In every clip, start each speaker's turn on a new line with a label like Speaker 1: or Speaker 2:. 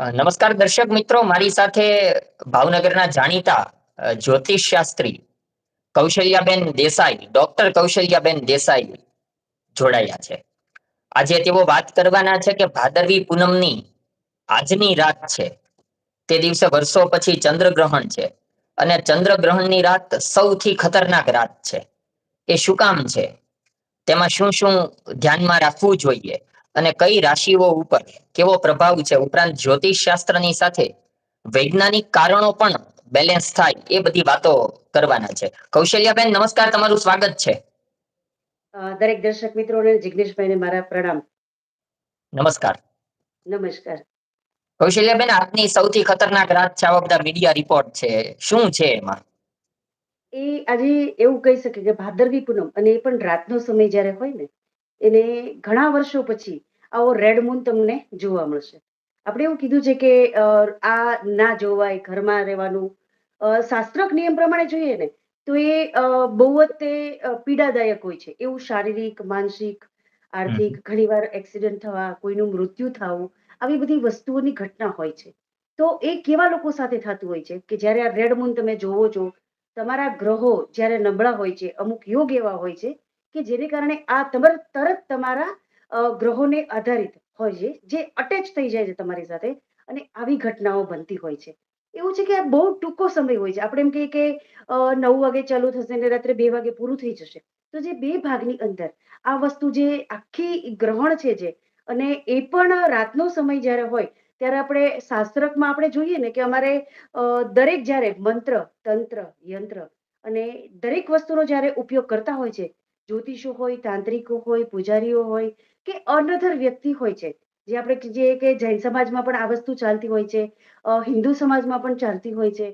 Speaker 1: નમસ્કાર દર્શક મિત્રો, મારી સાથે ભાવનગરના જાણીતા જ્યોતિષ શાસ્ત્રી કૌશલ્યાબેન દેસાઈ, ડોક્ટર કૌશલ્યાબેન દેસાઈ જોડાયા છે. આજે તેઓ વાત કરવાના છે કે ભાદરવી પૂનમની આજની રાત છે. તે દિવસે વર્ષો પછી ચંદ્રગ્રહણ છે અને ચંદ્રગ્રહણની રાત સૌથી ખતરનાક રાત છે. એ શું કામ છે? તેમાં શું શું ધ્યાનમાં રાખવું જોઈએ? અને કઈ રાશિઓ ઉપર કેવો પ્રભાવ છે ઉપરાંત જ્યોતિષ શાસ્ત્રની સાથે વૈજ્ઞાનિક કારણો પણ બેલેન્સ થાય એ બધી વાતો કરવાના છે. કૌશલ્યાબેન નમસ્કાર તમારું સ્વાગત છે.
Speaker 2: દરેક દર્શક મિત્રોને જિગ્નેશભાઈને મારા પ્રણામ.
Speaker 1: નમસ્કાર.
Speaker 2: નમસ્કાર.
Speaker 1: કૌશલ્યાબેન આજની સૌથી ખતરનાક રાત છે આવા બધા મીડિયા રિપોર્ટ છે. શું છે એમાં?
Speaker 2: એ આજે એવું કહી શકે કે ભાદરવી પૂનમ અને એ પણ રાતનો સમય જ્યારે હોય ને એને ઘણા વર્ષો પછી આવો રેડ મૂન તમને જોવા મળશે. આપણે એવું કીધું છે કે આ ના જોવાય ઘરમાં રહેવાનું. શાસ્ત્રક નિયમ પ્રમાણે જોઈએ ને તો એ બહુ જ તે પીડાદાયક હોય છે. એવું શારીરિક માનસિક આર્થિક ઘણીવાર એક્સિડન્ટ થવા કોઈનું મૃત્યુ થવું આવી બધી વસ્તુઓની ઘટના હોય છે. તો એ કેવા લોકો સાથે થતું હોય છે કે જ્યારે આ રેડ મૂન તમે જોવો છો તમારા ગ્રહો જ્યારે નબળા હોય છે અમુક યોગ એવા હોય છે કે જેને કારણે આ તમારે તરત તમારા ગ્રહોને આધારિત હોય છે, જે અટેચ થઈ જાય છે તમારી સાથે અને આવી ઘટનાઓ બનતી હોય છે. એવું છે કે આ બહુ ટૂંકો સમય હોય છે. આપણે એમ કહીએ કે નવ વાગે ચાલુ થશે ને રાત્રે બે વાગે પૂરું થઈ જશે. તો જે બે ભાગની અંદર આ વસ્તુ જે આખી ગ્રહણ છે જે, અને એ પણ રાતનો સમય જ્યારે હોય, ત્યારે આપણે શાસ્ત્રકમાં આપણે જોઈએ ને કે અમારે દરેક જ્યારે મંત્ર, તંત્ર, યંત્ર અને દરેક વસ્તુનો જ્યારે ઉપયોગ કરતા હોય છે જ્યોતિષો હોય તાંત્રિકો હોય પૂજારીઓ હોય કે અનધર વ્યક્તિ હોય છે. જે આપણે જે કે જૈન સમાજમાં પણ આ વસ્તુ ચાલતી હોય છે હિન્દુ સમાજમાં પણ ચાલતી હોય છે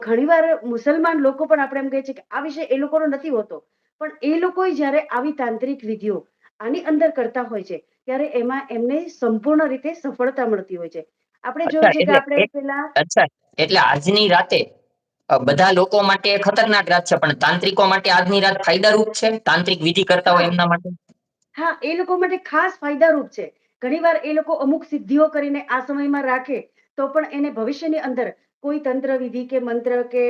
Speaker 2: ઘણીવાર મુસલમાન લોકો પણ આપણે એમ કહે છે કે આ વિષય એ લોકોનો નથી હોતો. પણ એ લોકો જ્યારે આવી તાંત્રિક વિધિઓ આની અંદર કરતા હોય છે ત્યારે એમાં એમને સંપૂર્ણ રીતે સફળતા મળતી હોય છે. આપણે જોઈએ છે કે આપણે પેલા
Speaker 1: અચ્છા એટલે આજની રાતે બધા લોકો માટે ખતરનાક રાત છે, પણ તાંત્રિકો માટે આજની રાત ફાયદારૂપ છે? તાંત્રિક વિધિ કરતા હોય એમના માટે?
Speaker 2: હા, એ લોકો માટે ખાસ ફાયદારૂપ છે. ઘણીવાર એ લોકો અમુક સિદ્ધિઓ કરીને આ સમયમાં રાખે, તો પણ એને ભવિષ્યની અંદર કોઈ તંત્ર વિધિ કે મંત્ર કે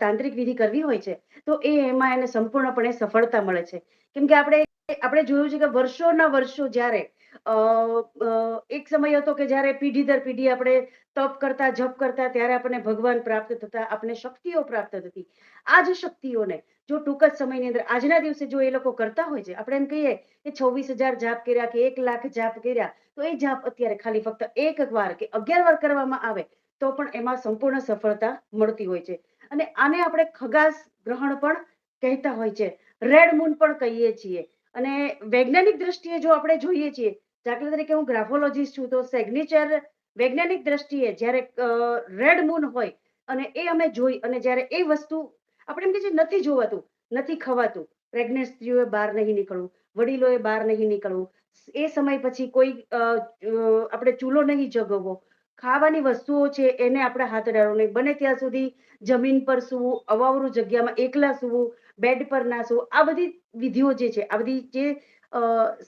Speaker 2: તાંત્રિક વિધિ કરવી હોય છે, તો એ એમાં એને સંપૂર્ણપણે સફળતા મળે છે. કેમ કે આપણે આપણે જોયું છે કે વર્ષોના વર્ષો જ્યારે એક સમય હતો કે જ્યારે પેઢી દર પેઢી આપણે તપ કરતા, જપ કરતા ત્યારે આપણને ભગવાન પ્રાપ્ત થતા આપણને શક્તિઓ પ્રાપ્ત થતી. આ જ શક્તિઓને જો ટૂંક જ સમયની અંદર આજના દિવસે જો એ લોકો કરતા હોય છે, આપણે એમ કહીએ કે છવ્વીસ હજાર જાપ કર્યા કે એક લાખ જાપ કર્યા, તો એ જાપ અત્યારે ખાલી ફક્ત એક વાર કે અગિયાર વાર કરવામાં આવે, તો પણ એમાં સંપૂર્ણ સફળતા મળતી હોય છે. અને આને આપણે ખગાસ ગ્રહણ પણ કહેતા હોય છે. રેડ મૂન પણ કહીએ છીએ. અને વૈજ્ઞાનિક દ્રષ્ટિએ જો આપણે જોઈએ છીએ દાખલા તરીકે હું ગ્રાફોલોજીસ્ટ છું તો સિગ્નેચર વૈજ્ઞાનિક દ્રષ્ટિએ જ્યારે રેડ મૂન હોય અને એ અમે જોઈ અને જ્યારે એ વસ્તુ આપણે એમ કે નથી જોવાતું, નથી ખવાતું પ્રેગ્નેન્ટ સ્ત્રીઓએ બહાર નહીં નીકળવું, વડીલોએ બહાર નહીં નીકળવું, એ સમય પછી કોઈ આપણે ચૂલો નહીં જગવવો, ખાવાની વસ્તુઓ છે એને આપણે હાથ અડાડવો નહીં, બને ત્યાં સુધી જમીન પર સૂવું, અવાવરું જગ્યામાં એકલા સૂવું બેડ પર ના સૂવું, આ બધી વિધિઓ જે છે, આ બધી જે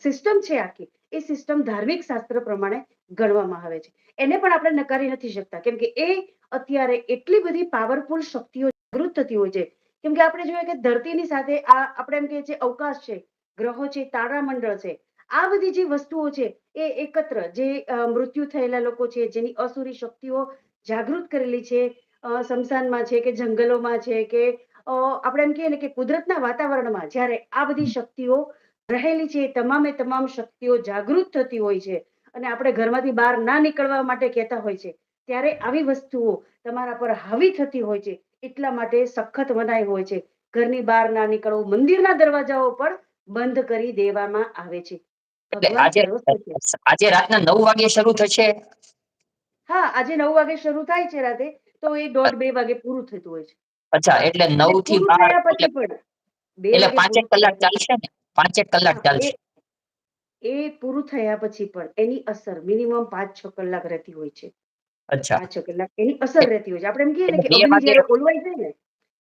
Speaker 2: સિસ્ટમ છે આખી એ સિસ્ટમ ધાર્મિક શાસ્ત્ર પ્રમાણે ગણવામાં આવે છે. એને પણ આપણે નકારી નથી શકતા. કેમ કે એ અત્યારે એટલી બધી પાવરફુલ શક્તિઓ જાગૃત થતી હોય છે. કેમ કે આપણે જોઈએ કે ધરતીની સાથે આ આપણે એમ કહીએ છીએ અવકાશ છે ગ્રહો છે તારામંડળ છે. આ બધી જે વસ્તુઓ છે એ એકત્ર જે મૃત્યુ થયેલા લોકો છે જેની અસુરી શક્તિઓ જાગૃત કરેલી છે અ, સ્મશાનમાં છે કે જંગલોમાં છે કે આપણે એમ કહીએ ને કે કુદરતના વાતાવરણમાં જ્યારે આ બધી શક્તિઓ રહેલી છે એ તમામે તમામ શક્તિઓ જાગૃત થતી હોય છે અને આપણે ઘરમાંથી બહાર ના નીકળવા માટે કહેતા હોય છે. ત્યારે આવી વસ્તુઓ તમારા પર હાવી થતી હોય છે એટલા માટે સખત મનાઈ હોય છે. ઘરની બહાર ના નીકળવું મંદિરના દરવાજાઓ પણ બંધ કરી દેવામાં આવે છે.
Speaker 1: આજે રાતના નવ વાગે શરૂ થશે?
Speaker 2: હા આજે નવ વાગે શરૂ થાય છે રાતે તો એ દોઢ બે વાગે પૂરું થતું હોય છે.
Speaker 1: અચ્છા એટલે
Speaker 2: નવથી
Speaker 1: બાર એટલે પાંચેક કલાક ચાલશે ને? પાંચેક કલાક ચાલશે.
Speaker 2: એ પૂરું થયા પછી પણ એની અસર મિનિમમ પાંચ છ કલાક રહેતી હોય છે.
Speaker 1: અચ્છા.
Speaker 2: પાંચ છ કલાક એની અસર રહેતી હોય છે. આપણે એમ કહીએ ને કે અગ્નિ જયારે ઓલવાઈ જાય ને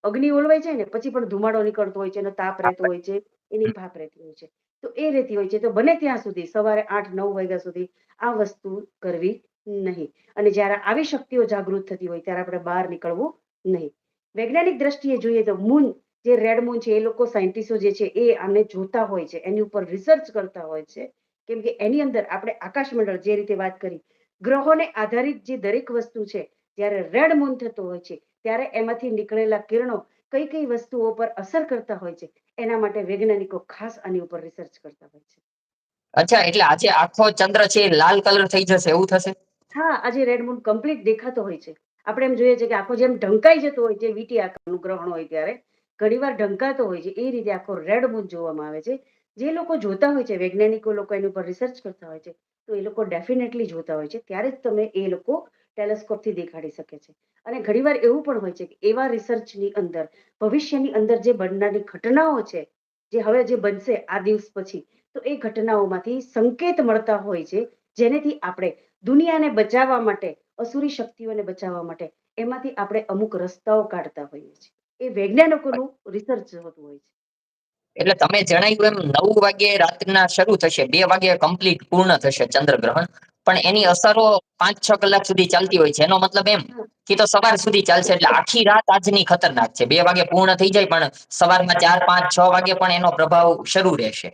Speaker 2: અગ્નિ ઓલવાઈ જાય ને પછી પણ ધુમાડો નીકળતો હોય છે એનો તાપ રહેતો હોય છે એની ભાપ રહેતી હોય છે. તો એ રહેતી હોય છે. તો બને ત્યાં સુધી સવારે આઠ નવ વાગ્યા સુધી આ વસ્તુ કરવી નહીં. અને જ્યારે આવી શક્તિઓ જાગૃત થતી હોય ત્યારે આપણે બહાર નીકળવું નહીં. વૈજ્ઞાનિક દ્રષ્ટિએ જોઈએ તો મૂન જે રેડ મૂન છે એ લોકો સાયન્ટિસ્ટો જે છે એ આને જોતા હોય છે એની ઉપર રિસર્ચ કરતા હોય છે. કેમ કે એની અંદર આપણે આકાશમંડળ જે રીતે વાત કરી ગ્રહોને આધારિત જે દરેક વસ્તુ છે જ્યારે રેડ મૂન થતો હોય છે ત્યારે એમાંથી નીકળેલા કિરણો કઈ કઈ વસ્તુઓ પર અસર કરતા હોય છે એના માટે વૈજ્ઞાનિકો ખાસ આની ઉપર રિસર્ચ કરતા હોય છે.
Speaker 1: અચ્છા એટલે આજે આખો ચંદ્ર છે લાલ કલર થઈ જશે એવું થશે?
Speaker 2: હા આજે રેડ મૂન કમ્પ્લીટ દેખાતો હોય છે. આપણે એમ જોઈએ છે કે આખો જેમ ઢંકાઈ જતો હોય છે વીટી આકારનું ગ્રહણ હોય ત્યારે ઘણીવાર ઢંકાતો હોય છે. એ રીતે આખો રેડ મૂન જોવામાં આવે છે. જે લોકો જોતા હોય છે, વૈજ્ઞાનિકો લોકો એની ઉપર રિસર્ચ કરતા હોય છે, તો એ લોકો ડેફિનેટલી જોતા હોય છે. ત્યારે જ તમે એ લોકો ટેલિસ્કોપથી દેખાડી શકે છે. અને ઘણીવાર એવું પણ હોય છે કે એવા રિસર્ચની અંદર, ભવિષ્યની અંદર જે બનનારી ઘટનાઓ છે, જે હવે જે બનશે આ દિવસ પછી, તો એ ઘટનાઓમાંથી સંકેત મળતા હોય છે, જેનેથી આપણે દુનિયાને બચાવવા માટે, અસુરી શક્તિઓને બચાવવા માટે, એમાંથી આપણે અમુક રસ્તાઓ કાઢતા હોઈએ છીએ. એ વૈજ્ઞાનિકોનું રિસર્ચ હોતું હોય છે.
Speaker 1: એટલે તમે જણાવ્યું એમ નવ વાગે રાત્રિના શરૂ થશે બે વાગે કમ્પ્લીટ પૂર્ણ થશે ચંદ્રગ્રહણ. પણ એની અસરો પાંચ છ કલાક સુધી ચાલતી હોય છે. એનો મતલબ એમ કે તો સવાર સુધી ચાલશે એટલે આખી રાત આજની ખતરનાક છે. બે વાગે પૂર્ણ થઈ જાય પણ સવારમાં ચાર પાંચ છ વાગે પણ એનો પ્રભાવ શરૂ રહેશે.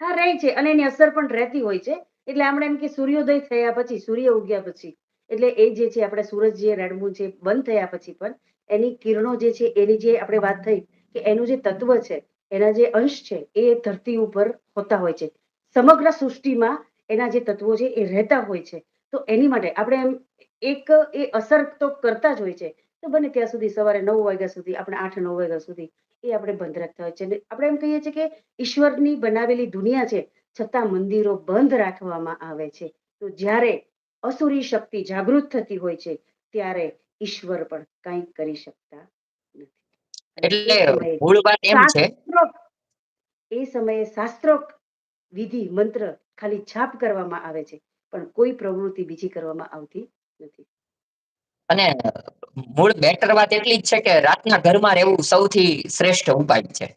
Speaker 2: હા રહે છે અને એની અસર પણ રહેતી હોય છે. એટલે આપણે એમ કે સૂર્યોદય થયા પછી સૂર્ય ઉગ્યા પછી એટલે એ જે છે આપણે સૂરજ જે રેડમું છે બંધ થયા પછી પણ એની કિરણો જે છે, એની જે આપણે વાત થઈ કે એનું જે તત્વ છે, એના જે અંશ છે, એ ધરતી ઉપર હોતા હોય છે. સમગ્ર સૃષ્ટિમાં એના જે તત્વો છે, એ રહેતા હોય છે. તો એની માટે આપણે એમ એક, એ અસર તો કરતા જ હોય છે. તો બને ત્યાં સુધી સવારે નવ વાગ્યા સુધી, આપણે આઠ, નવ વાગ્યા સુધી એ આપણે બંધ રાખતા હોય છે. અને આપણે એમ કહીએ છીએ કે ઈશ્વરની બનાવેલી દુનિયા છે, છતાં મંદિરો બંધ રાખવામાં આવે છે. તો જ્યારે અસુરી શક્તિ જાગૃત થતી હોય છે, ત્યારે ઈશ્વર પણ કંઈ કરી શકતા નથી.
Speaker 1: એટલે મૂળ વાત એમ છે
Speaker 2: એ સમયે શાસ્ત્રોક વિધિ મંત્ર ખાલી છાપ કરવામાં આવે છે પણ કોઈ પ્રવૃત્તિ બીજી કરવામાં આવતી નથી.
Speaker 1: અને મૂળ બેટર વાત એટલી જ છે કે રાતના ઘરમાં રહેવું સૌથી શ્રેષ્ઠ ઉપાય છે.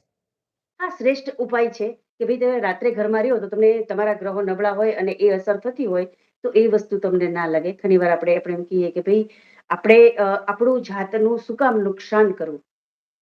Speaker 2: હા શ્રેષ્ઠ ઉપાય છે કે ભાઈ તમે રાત્રે ઘરમાં રહ્યો તો તમને તમારા ગ્રહો નબળા હોય અને એ અસર થતી હોય તો એ વસ્તુ તમને ના લાગે. ઘણીવાર આપણે આપણે એમ કહીએ કે ભાઈ આપણે આપણું જાતનું શું કામ નુકસાન કરવું?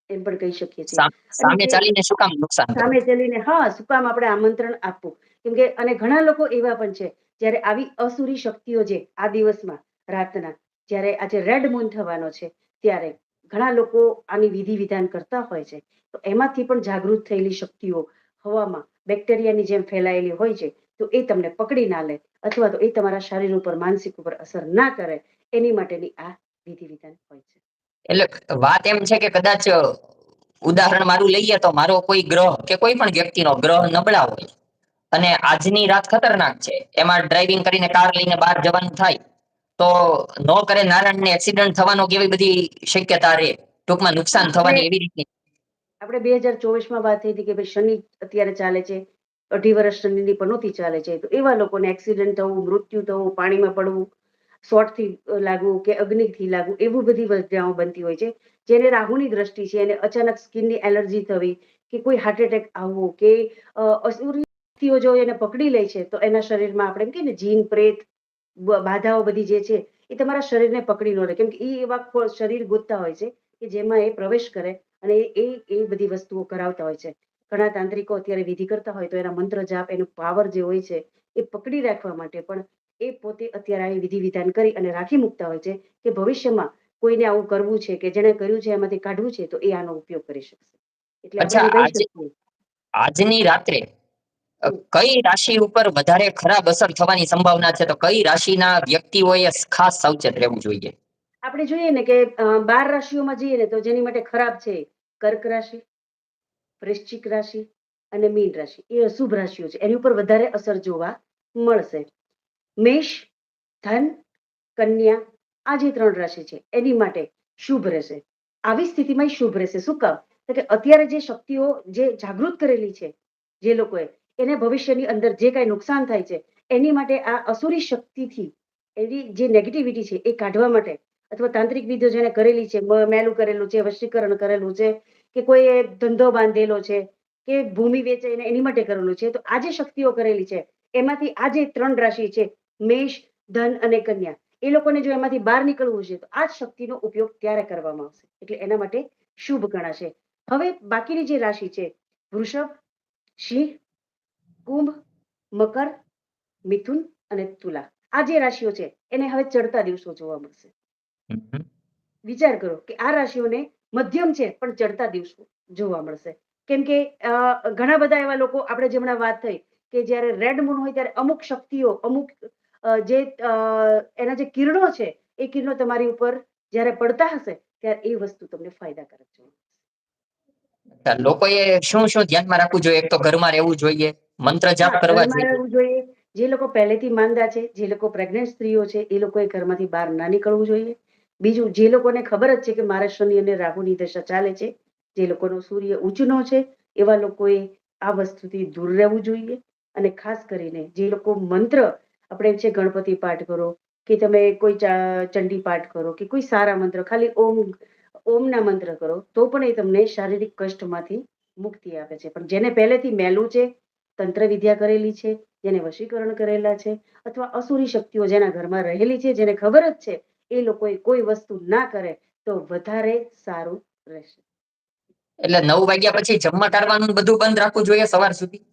Speaker 2: એમ પણ કહી શકીએ છીએ.
Speaker 1: સામે ચાલીને શું કામ નુકસાન
Speaker 2: સામે ચાલીને હા શું કામ આપણે આમંત્રણ આપવું? કેમ કે અને ઘણા લોકો એવા પણ છે જ્યારે આવી અસુરી શક્તિઓ છે આ દિવસમાં રાતના જ્યારે આજે રેડ મૂન થવાનો છે ત્યારે ઘણા લોકો આની વિધિ વિધાન કરતા હોય છે. તો એમાંથી પણ જાગૃત થયેલી શક્તિઓ હવામાં બેક્ટેરિયાની જેમ ફેલાયેલી હોય છે તો એ તમને પકડી ના લે અથવા તો એ તમારા શરીર ઉપર માનસિક ઉપર અસર ના કરે એની માટેની આ વિધિ વિધાન હોય છે.
Speaker 1: એટલે વાત એમ છે કે કદાચ ઉદાહરણ મારું લઈએ તો મારો કોઈ ગ્રહ કે કોઈ પણ વ્યક્તિનો ગ્રહ નબળા હોય અને આજની રાત ખતરનાક છે એમાં ડ્રાઇવિંગ કરીને કાર લઈને બહાર જવાનું થાય તો નો કરે નારાયણને એક્સિડન્ટ થવાનો કેવી બધી શક્યતા રહે? ટૂંકમાં નુકસાન થવાની એવી રીતની
Speaker 2: આપણે બે હજાર ચોવીસમાં વાત થઈ હતી કે ભાઈ શનિ અત્યારે ચાલે છે અઢી વર્ષ શનિની પનોતી ચાલે છે તો એવા લોકોને એક્સિડન્ટ થવું મૃત્યુ થવું પાણીમાં પડવું શોર્ટથી લાગવું કે અગ્નિથી લાગવું એવું બધી ઘટનાઓ બનતી હોય છે. જેને રાહુની દ્રષ્ટિ છે એને અચાનક સ્કિનની એલર્જી થવી કે કોઈ હાર્ટ એટેક આવવો કે અસુરીઓ જો એને પકડી લે છે, તો એના શરીરમાં આપણે એમ કે ને જીન પ્રેત બાધાઓ બધી જે છે, એ તમારા શરીરને પકડી ન લે. કેમ કે એ એવા શરીર ગોતતા હોય છે કે જેમાં એ પ્રવેશ કરે અને એ એ બધી વસ્તુઓ કરાવતા હોય છે. ઘણા તાંત્રિકો અત્યારે વિધિ કરતા હોય તો એના મંત્ર જાપ, એનું પાવર જે હોય છે, એ પકડી રાખવા માટે પણ એ પોતે અત્યારે આવી વિધિ વિધાન કરી અને રાખી મૂકતા હોય છે કે ભવિષ્યમાં કોઈને આવું કરવું છે કે જેને કર્યું છે એમાંથી કાઢવું છે તો એ આનો ઉપયોગ કરી શકશે. એટલે
Speaker 1: આજની રાત્રે કઈ રાશિ ઉપર વધારે ખરાબ અસર થવાની સંભાવના છે? તો કઈ રાશિના વ્યક્તિઓએ ખાસ સાવચેત રહેવું જોઈએ?
Speaker 2: આપણે જોઈએ ને કે બાર રાશિઓમાં જઈએ ને તો જેની માટે ખરાબ છે કર્ક રાશિ વૃશ્ચિક રાશિ અને મીન રાશિ. એ અશુભ રાશિઓ છે. એની ઉપર વધારે અસર જોવા મળશે. મેષ, ધન, કન્યા, આ જે ત્રણ રાશિ છે, એની માટે શુભ રહેશે. આવી સ્થિતિમાં શુભ રહેશે. શું કામ? તો કે અત્યારે જે શક્તિઓ જે જાગૃત કરેલી છે, જે લોકોએ, એને ભવિષ્યની અંદર જે કાંઈ નુકસાન થાય છે, એની માટે આ અસુરી શક્તિથી એની જે નેગેટિવિટી છે, એ કાઢવા માટે અથવા તાંત્રિક વિધિઓ જેને કરેલી છે મેલું કરેલું છે, વશીકરણ કરેલું છે, કે કોઈ ધંધો બાંધેલો છે, કે ભૂમિ વેચે એની માટે કરેલું છે, તો આ જે શક્તિઓ કરેલી છે, એમાંથી આ જે ત્રણ રાશિ છે મેષ ધન અને કન્યા. એ લોકોને જો એમાંથી બહાર નીકળવું છે તો આ જ શક્તિનો ઉપયોગ ત્યારે કરવામાં આવશે. એટલે એના માટે શુભ ગણાશે. હવે બાકીની જે રાશિ છે વૃષભ સિંહ કુંભ મકર મિથુન અને તુલા. આ જે રાશિઓ છે એને હવે ચડતા દિવસો જોવા મળશે. વિચાર કરો કે આ રાશિઓને મધ્યમ છે પણ ચડતા દિવસો જોવા મળશે. કેમ કે ઘણા બધા એવા લોકો આપણે જેમણે વાત થઈ કે જ્યારે રેડ મૂન હોય ત્યારે અમુક શક્તિઓ અમુક જે એના જે કિરણો છે એ કિરણો તમારી ઉપર જ્યારે પડતા હશે ત્યારે એ વસ્તુ તમને ફાયદાકારક જોવા
Speaker 1: લોકોએ શું શું ધ્યાનમાં રાખવું જોઈએ? એક તો ઘરમાં રહેવું જોઈએ મંત્ર જાપ કરવા જોઈએ.
Speaker 2: જે લોકો પહેલેથી માંદા છે જે લોકો પ્રેગ્નન્ટ સ્ત્રીઓ છે એ લોકોએ ઘરમાંથી બહાર ના નીકળવું જોઈએ. બીજું જે લોકોને ખબર જ છે કે મારા શનિ અને રાહુની દશા ચાલે છે જે લોકોનો સૂર્ય ઉંચનો છે એવા લોકોએ આ વસ્તુથી દૂર રહેવું જોઈએ. અને ખાસ કરીને જે લોકો મંત્ર આપણે એમ છે ગણપતિ પાઠ કરો કે તમે કોઈ ચંડી પાઠ કરો કે કોઈ સારા મંત્ર ખાલી ઓમ ઓમના મંત્ર કરો તો પણ એ તમને શારીરિક કષ્ટમાંથી મુક્તિ આપે છે. પણ જેને પહેલેથી મેલું છે તંત્ર વિદ્યા કરેલી છે જેને વશીકરણ કરેલા છે અથવા અસુરી શક્તિઓ જેના ઘરમાં રહેલી છે જેને ખબર જ છે એ લોકોએ કોઈ વસ્તુ ના કરે તો વધારે સારું રહેશે.
Speaker 1: એટલે નવ વાગ્યા પછી જમવા ટાળવાનું બધું બંધ રાખવું જોઈએ સવાર સુધી?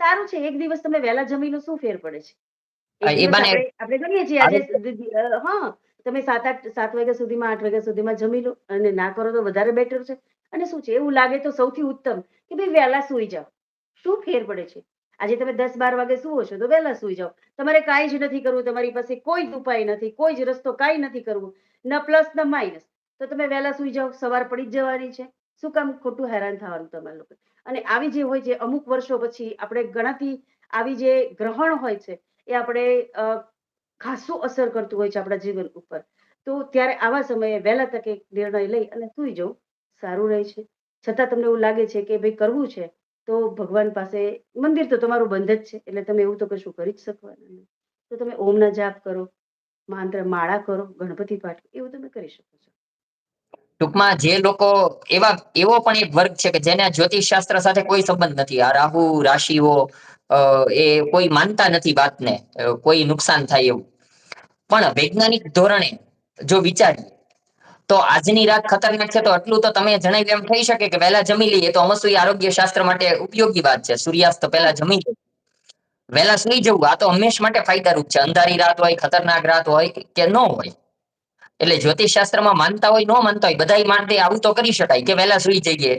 Speaker 2: સારું છે. એક દિવસ તમે વહેલા જમીનો શું ફેર પડે છે? આપણે છીએ આજે હા તમે સાત આઠ સાત વાગ્યા સુધીમાં આઠ વાગ્યા સુધીમાં જમી લો અને ના કરો તો વધારે બેટર છે. અને શું છે એવું લાગે તો સૌથી ઉત્તમ કે ભાઈ વહેલા સુઈ જાઓ. શું ફેર પડે છે? આજે તમે દસ બાર વાગે સુવો છો તો વહેલા સુઈ જાઓ. તમારે કાંઈ જ નથી કરવું તમારી પાસે કોઈ જ ઉપાય નથી કોઈ જ રસ્તો કાંઈ નથી કરવું. ન પ્લસ ન માઇનસ તો તમે વહેલા સુઈ જાઓ સવાર પડી જ જવાની છે. શું કામ ખોટું હેરાન થવાનું તમારે લોકો અને આવી જે હોય છે અમુક વર્ષો પછી આપણે ગણાતી આવી જે ગ્રહણ હોય છે એ આપણે ખાસું અસર કરતું હોય છે આપણા જીવન ઉપર. તો ત્યારે આવા સમયે વહેલા તકે નિર્ણય લઈ અને સુઈ જવું સારું રહે છે. છતાં તમને એવું લાગે છે કે ભાઈ કરવું છે, તો ભગવાન પાસે, મંદિર તો તમારું બંધ જ છે, એટલે તમે એવું તો કશું કરી જ શકવાના નહીં તો તમે ઓમના જાપ કરો, મંત્ર માળા કરો, ગણપતિ પાઠ, એવું તમે કરી શકો છો.
Speaker 1: ટૂંકમાં જે લોકો એવા, એવો પણ એક વર્ગ છે કે જેને જ્યોતિષ શાસ્ત્ર સાથે કોઈ સંબંધ નથી. આ રાહુ, રાશિઓ એ કોઈ માનતા નથી વાતને કોઈ નુકસાન થાય એવું. પણ વૈજ્ઞાનિક ધોરણે જો વિચારીએ, તો આજની રાત ખતરનાક છે તો એટલું તો તમે જણાવ્યું એમ થઈ શકે કે વહેલા જમી લઈએ તો અમસ્તુ આરોગ્ય શાસ્ત્ર માટે ઉપયોગી વાત છે. સૂર્યાસ્ત પહેલા જમી લો. વહેલા સુઈ જવું, આ તો હંમેશ માટે ફાયદારૂપ છે. અંધારી રાત હોય, ખતરનાક રાત હોય કે ન હોય. એટલે જ્યોતિષ શાસ્ત્રમાં માનતા હોય, ન માનતા હોય બધા માટે આવું તો કરી શકાય કે વહેલા સુઈ જઈએ,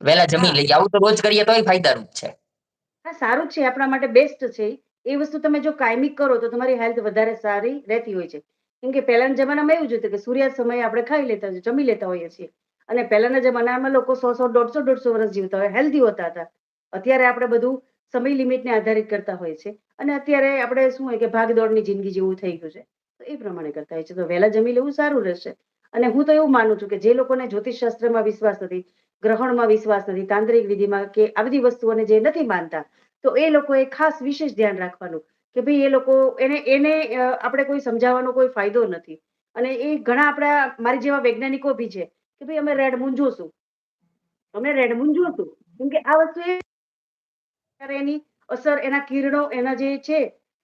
Speaker 1: વહેલા જમી લઈએ. આવું તો રોજ કરીએ તોય ફાયદારૂપ છે.
Speaker 2: સારું છે, આપણા માટે બેસ્ટ છે. એ વસ્તુ તમે જો કાયમી કરો તો તમારી હેલ્થ વધારે સારી રહેતી હોય છે. કેમ કે પહેલાના જમાનામાં એવું જ કે સૂર્યાસ્ત સમયે આપણે ખાઈ લેતા જમી લેતા હોઈએ છીએ. અને પહેલાના જમાનામાં લોકો સો સો, દોઢસો દોઢસો વર્ષ જીવતા હોય હેલ્ધી હોતા હતા. અત્યારે આપણે બધું સમય લિમિટને આધારિત કરતા હોય છે અને અત્યારે આપણે શું હોય કે ભાગદોડની જિંદગી જેવું થઈ ગયું છે. તો એ પ્રમાણે કરતા હોય છે તો વહેલા જમી લેવું સારું રહેશે. અને હું તો એવું માનું છું કે જે લોકોને જ્યોતિષ શાસ્ત્રમાં વિશ્વાસ નથી ગ્રહણમાં વિશ્વાસ નથી, તાંત્રિક વિધિમાં કે આ બધી વસ્તુઓને જે નથી માનતા, તો એ લોકોએ ખાસ વિશેષ ધ્યાન રાખવાનું કે ભાઈ એ લોકો એને એને આપણે કોઈ સમજાવવાનો કોઈ ફાયદો નથી. અને એ ઘણા આપણા, મારી જેવા વૈજ્ઞાનિકો બી છે કે ભાઈ અમે રેડ મૂન જોશું અમે રેડ મૂન જોશું કેમ કે આ વસ્તુ એની, અસર એના કિરણો, એના જે છે,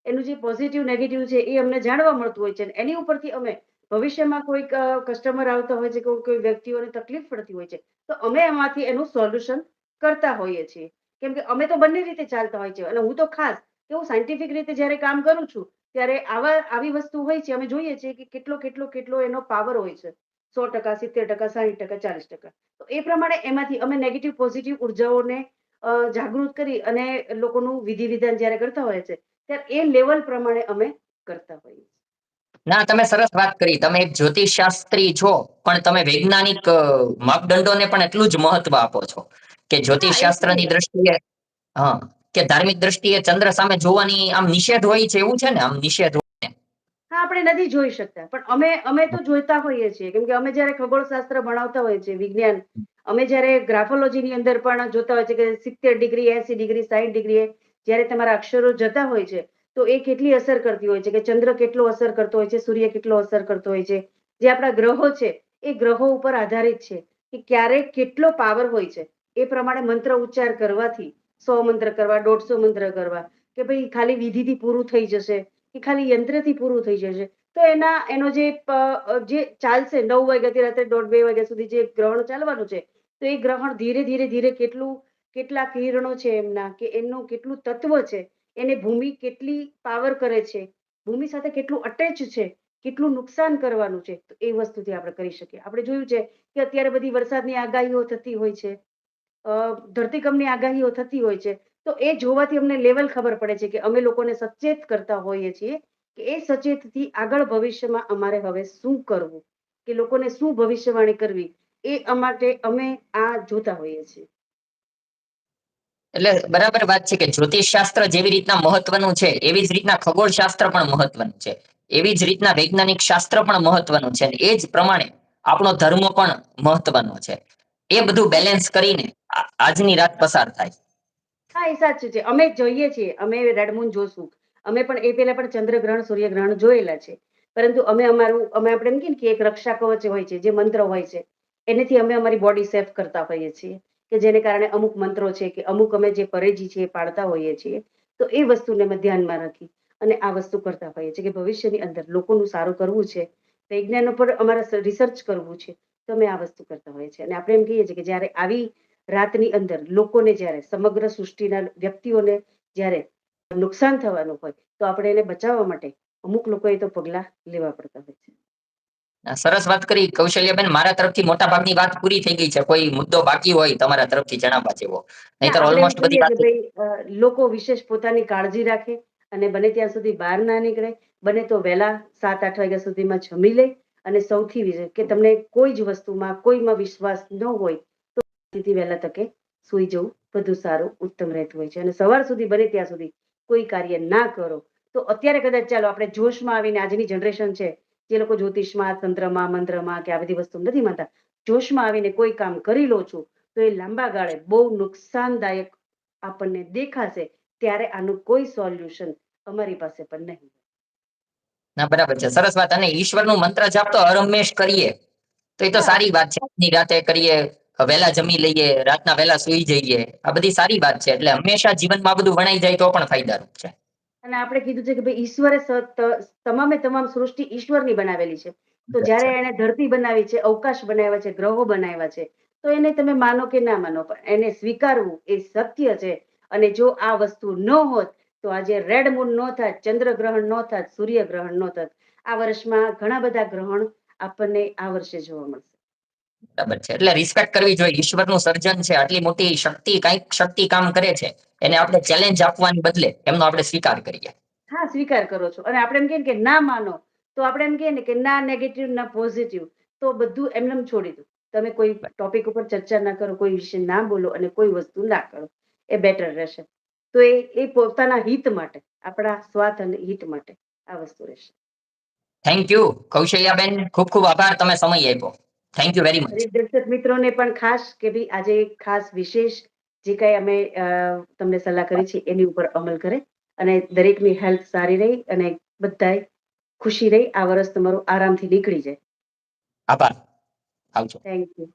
Speaker 2: એનું જે પોઝિટિવ નેગેટિવ છે એ અમને જાણવા મળતું હોય છે એની ઉપરથી અમે ભવિષ્યમાં કોઈક કસ્ટમર આવતા હોય છે કે કોઈ વ્યક્તિઓને તકલીફ પડતી હોય છે, તો અમે એમાંથી એનું સોલ્યુશન કરતા હોઈએ છીએ. કેમ કે અમે તો બંને રીતે ચાલતા હોય છે અને હું તો ખાસ, કે હું સાયન્ટિફિક રીતે જ્યારે કામ કરું છું, ત્યારે આવા, આવી વસ્તુ હોય છે, અમે જોઈએ છીએ કે કેટલો કેટલો કેટલો એનો પાવર હોય છે. સો ટકા, સિત્તેર ટકા, સાહીઠ ટકા, ચાલીસ ટકા. તો એ પ્રમાણે એમાંથી અમે નેગેટિવ પોઝિટિવ ઉર્જાઓને જાગૃત કરી અને લોકોનું વિધિ વિધાન જ્યારે કરતા હોય છે, ત્યારે એ લેવલ પ્રમાણે અમે કરતા હોઈએ છીએ.
Speaker 1: ના તમે સરસ વાત કરી. તમે એક જ્યોતિષ શાસ્ત્રી છો પણ તમે વૈજ્ઞાનિક માપદંડોને પણ એટલું જ મહત્વ આપો છો કે જ્યોતિષ શાસ્ત્રની દ્રષ્ટિએ હા કે ધાર્મિક દ્રષ્ટિએ ચંદ્ર સામે જોવાની આમ નિષેધ હોય છે એવું છે ને? આમ નિષેધ હોય.
Speaker 2: હા આપણે નથી જોઈ શકતા. પણ અમે અમે તો જોઈતા હોઈએ છીએ. કેમ કે અમે જયારે ખગોળશાસ્ત્ર ભણાવતા હોઈએ છીએ વિજ્ઞાન અમે જયારે ગ્રાફોલોજીની અંદર પણ જોતા હોય છે કે સિત્તેર ડિગ્રી એસી ડિગ્રી સાઈઠ ડિગ્રી જ્યારે તમારા અક્ષરો જતા હોય છે તો એ કેટલી અસર કરતી હોય છે? કે ચંદ્ર કેટલો અસર કરતો હોય છે? સૂર્ય કેટલો અસર કરતો હોય છે? જે આપણા ગ્રહો છે, એ ગ્રહો ઉપર આધારિત છે કે ક્યારે કેટલો પાવર હોય છે. એ પ્રમાણે મંત્ર ઉચ્ચાર કરવાથી, સો મંત્ર કરવા, દોઢસો મંત્ર કરવા, કે ભાઈ ખાલી વિધિથી પૂરું થઈ જશે, કે ખાલી યંત્રથી પૂરું થઈ જશે, તો એના, એનો જે જે ચાલશે, નવ વાગ્યાથી રાત્રે દોઢ બે વાગ્યા સુધી જે ગ્રહણ ચાલવાનું છે, તો એ ગ્રહણ ધીરે ધીરે ધીરે કેટલું, કેટલા કિરણો છે એમના, કે એમનું કેટલું તત્વ છે એને ભૂમિ કેટલી પાવર કરે છે? ભૂમિ સાથે કેટલું અટેચ છે? કેટલું નુકસાન કરવાનું છે? તો એ વસ્તુથી આપણે કરી શકીએ. આપણે જોયું છે કે અત્યારે બધી વરસાદની આગાહીઓ થતી હોય છે. ધરતીકંપની આગાહીઓ થતી હોય છે. તો એ જોવાથી અમને લેવલ ખબર પડે છે કે અમે લોકોને સચેત કરતા હોઈએ છીએ કે એ સચેતથી આગળ ભવિષ્યમાં અમારે હવે શું કરવું? કે લોકોને શું ભવિષ્યવાણી કરવી? એ માટે અમે આ જોતા હોઈએ છીએ.
Speaker 1: એટલે બરાબર વાત છે કે જ્યોતિષ શાસ્ત્ર જેવી રીતના મહત્વનું છે, એવી જ રીતના ખગોળ શાસ્ત્ર પણ મહત્વનું છે. એવી જ રીતના વૈજ્ઞાનિક શાસ્ત્ર પણ મહત્વનું છે એ જ પ્રમાણે આપણો ધર્મ પણ મહત્વનો છે. એ બધું બેલેન્સ કરીને આજની રાત પસાર થાય.
Speaker 2: હા, એ સાચું છે. અમે જોઈએ છીએ. અમે રેડમૂન જોશું. અમે પણ એ પહેલા પણ ચંદ્રગ્રહણ સૂર્યગ્રહણ જોયેલા છે. પરંતુ અમે અમારું, અમે આપણે એમ કે એક રક્ષા કવચ હોય છે, જે મંત્ર હોય છે. એનેથી અમે અમારી બોડી સેફ કરતા હોઈએ છીએ. કે જેને કારણે અમુક મંત્રો છે કે અમુક અમે જે પરેજી છે એ પાડતા હોઈએ છીએ, તો એ વસ્તુને અમે ધ્યાનમાં રાખી અને આ વસ્તુ કરતા હોઈએ છીએ કે ભવિષ્યની અંદર લોકોનું સારું કરવું છે વિજ્ઞાન ઉપર અમારે રિસર્ચ કરવું છે, તો અમે આ વસ્તુ કરતા હોઈએ છીએ. અને આપણે એમ કહીએ છીએ કે જ્યારે આવી રાતની અંદર લોકોને જ્યારે સમગ્ર સૃષ્ટિના વ્યક્તિઓને જ્યારે નુકસાન થવાનું હોય, તો આપણે એને બચાવવા માટે અમુક લોકોએ તો પગલાં લેવા પડતા હોય છે.
Speaker 1: સરસ વાત કરી કૌશલ્યાબેન મારા તરફથી મોટા ભાગની વાત પૂરી થઈ ગઈ છે. કોઈ મુદ્દો બાકી હોય તમારા તરફથી જણાવવા જેવો. નહીતર ઓલમોસ્ટ બધી વાત
Speaker 2: લોકો વિશેષ પોતાની કાળજી રાખે અને બને ત્યાં સુધી બહાર ના નીકળે. બને તો વહેલા સાત આઠ વાગ્યા સુધીમાં જમી લે અને સૌથી કે તમને કોઈ જ વસ્તુમાં કોઈમાં વિશ્વાસ ન હોય તો તેથી વહેલા તકે સુઈ જવું વધુ સારું ઉત્તમ રહેતું હોય છે. અને સવાર સુધી બને ત્યાં સુધી કોઈ કાર્ય ના કરો. તો અત્યારે કદાચ ચાલો આપણે જોશમાં આવીને આજની જનરેશન છે જે લોકો જ્યોતિષમાં તંત્રમાં મંત્રમાં કે આ બધી વસ્તુ નથી માનતા. જોશમાં આવીને કોઈ કામ કરી લો છો તો એ લાંબા ગાળે બહુ નુકસાનદાયક આપણને દેખાશે ત્યારે આનું કોઈ સોલ્યુશન અમારી પાસે પણ નહીં
Speaker 1: ના બરાબર છે. સરસ વાત. અને ઈશ્વરનું મંત્ર જાપ તો હરમેશ કરીએ. તો એ તો સારી વાત છે. રાતે કરીએ વહેલા જમી લઈએ રાતના વહેલા સુઈ જઈએ. આ બધી સારી વાત છે. એટલે હંમેશા જીવનમાં બધું વણાઈ જાય તો પણ ફાયદારૂપ છે.
Speaker 2: અને આપણે કીધું છે કે ભાઈ ઈશ્વરે તમામે તમામ સૃષ્ટિ ઈશ્વરની બનાવેલી છે. તો જ્યારે એને ધરતી બનાવી છે અવકાશ બનાવ્યા છે ગ્રહો બનાવ્યા છે તો એને તમે માનો કે ના માનો પણ એને સ્વીકારવું એ સત્ય છે. અને જો આ વસ્તુ ન હોત તો આજે રેડ મૂન ન થાત ચંદ્રગ્રહણ ન થાત સૂર્યગ્રહણ ન થાત. આ વર્ષમાં ઘણા બધા ગ્રહણ આપણને આ વર્ષે જોવા મળશે.
Speaker 1: બરાબર છે. એટલે રિસ્પેક્ટ કરવી જોઈએ. ઈશ્વરનું સર્જન છે. આટલી મોટી શક્તિ કંઈક શક્તિ કામ કરે છે. એને આપણે ચેલેન્જ આપવાની બદલે એમનો આપણે સ્વીકાર કરીએ.
Speaker 2: હા સ્વીકાર કરો છો. અને આપણે એમ કહીએ કે ના માનો તો આપણે એમ કહીએ ને કે ના નેગેટિવ ના પોઝિટિવ તો બધું એમને છોડી દો. તમે કોઈ ટોપિક ઉપર ચર્ચા ના કરો કોઈ વિશે ના બોલો અને કોઈ વસ્તુ ના કરો. એ બેટર રહેશે. તો એ એ પોતાના હિત માટે આપણા સ્વાર્થ અને હિત માટે આ વસ્તુ રહેશે.
Speaker 1: થેન્ક યુ કૌશલ્યાબેન ખૂબ ખૂબ આભાર. તમે સમય આપ્યો. થેન્ક યુ વેરી મચ
Speaker 2: દર્શક મિત્રોને પણ ખાસ કે ભાઈ આજે એક ખાસ વિશેષ જે કઈ અમે તમને સલાહ કરી છે એની ઉપર અમલ કરે અને દરેકની હેલ્થ સારી રહી અને બધાય ખુશી રહી આ વર્ષ તમારું આરામથી નીકળી જાય.
Speaker 1: આભાર. આવજો.
Speaker 2: Thank you